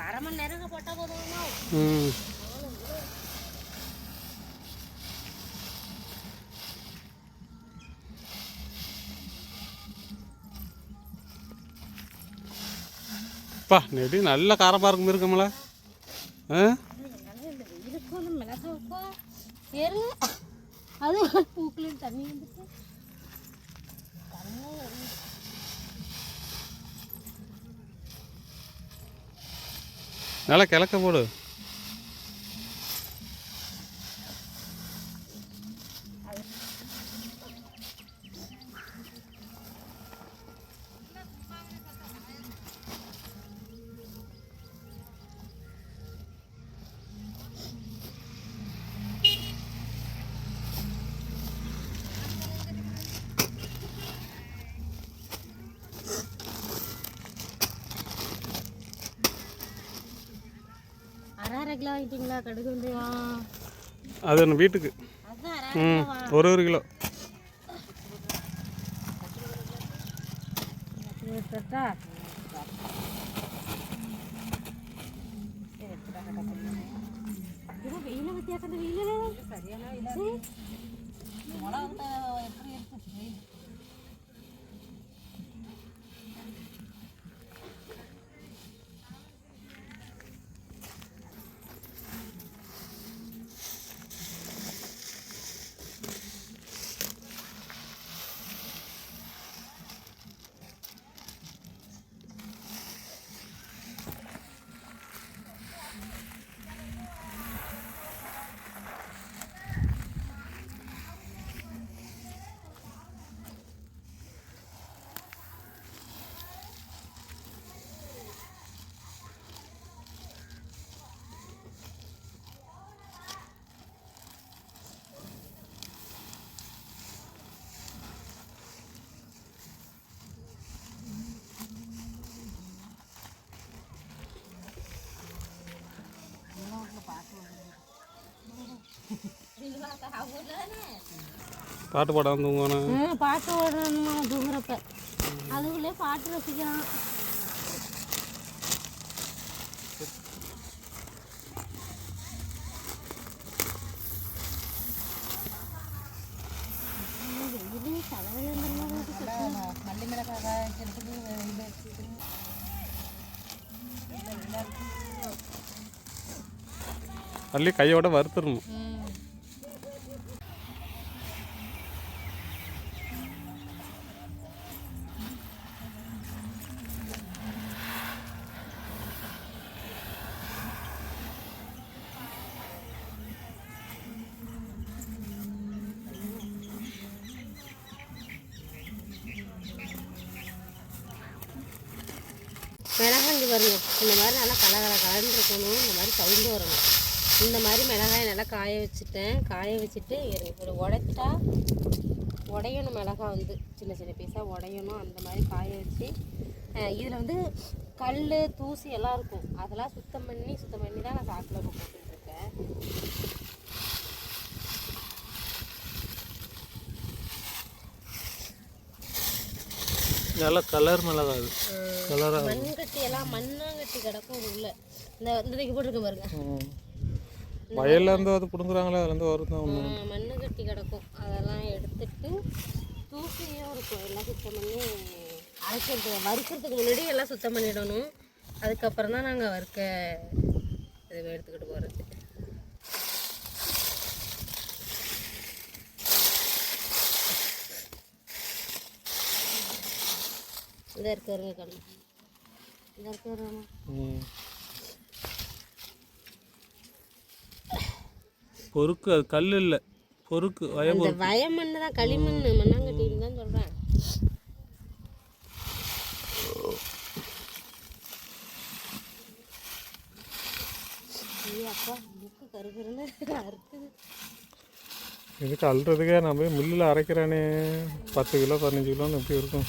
அரை மணி நேரம் போட்டால் போதுமா அப்பா நெடி நல்ல காரமாக இருக்கும் இருக்கும்ல ஆ? அது பூக்குலேயும் தண்ணி வந்துட்டு கண்ணு எரியுது. நல்லா கிழக்க போடு. அரை கிலோ வாங்கிட்டீங்களா கடுகு வெந்தயம் அது ஒன்று வீட்டுக்கு. ம் ஒரு ஒரு கிலோ. சரியான பாட்டு பாடாம தூங்குவானே ம் பாட்டு ஓடணுமா தூங்குறப்ப. அதுக்குள்ளே பாட்டு வீட்டுக்கு? மல்லி மிளகாய் கையோட வறுத்துடணும் மிளகாய் வரணும் இந்த மாதிரி நல்லா கலகல கலந்துருக்கணும் இந்த மாதிரி சவுண்டு வரணும். இந்த மாதிரி மிளகாயை நல்லா காய வச்சுட்டேன். காய வச்சுட்டு இருங்க, இப்படி உடைச்சிட்டா உடையணும் மிளகாய் வந்து. சின்ன சின்ன பீஸாக உடையணும். அந்த மாதிரி காய வச்சு இதில் வந்து கல் தூசி எல்லாம் இருக்கும். அதெல்லாம் சுத்தம் பண்ணி சுத்தம் பண்ணி தான் நான் சாக்கில் போட்டுருக்கேன். நல்லா கலர் மிளகா அது கலராக மண்கட்டி எல்லாம் மண்ணாங்கட்டி கிடக்கும் உள்ள. இந்த இந்த இதுக்கு போட்டிருக்கேன் பாருங்க. வயல்ல இருந்து அது பிடுங்குறாங்களே அதுலேருந்து வருது ஒன்று ஆ, மண்ணு கட்டி கிடக்கும். அதெல்லாம் எடுத்துட்டு தூசியும் இருக்கும். எல்லாம் சுத்தம் பண்ணி அரைக்கிறது. வறுக்கிறதுக்கு முன்னாடி எல்லாம் சுத்தம் பண்ணிடணும். அதுக்கப்புறம் தான் நாங்கள் வறுக்க இது எடுத்துக்கிட்டு போகிறது இந்த இருக்கிறவங்க கண்ணு. இந்த இருக்கிறவங்க. பொறுக்கு அது கல் இல்லை. பொறுக்கு அந்த வயமண்ணு தான் களிமண் மண்ணாங்கட்டின்னு தான் சொல்கிறேன் இதுக்கு அல்றதுக்கே நான் போய் மில்லில் அரைக்கிறேனே. பத்து கிலோ பதினஞ்சு கிலோன்னு எப்படி இருக்கும்?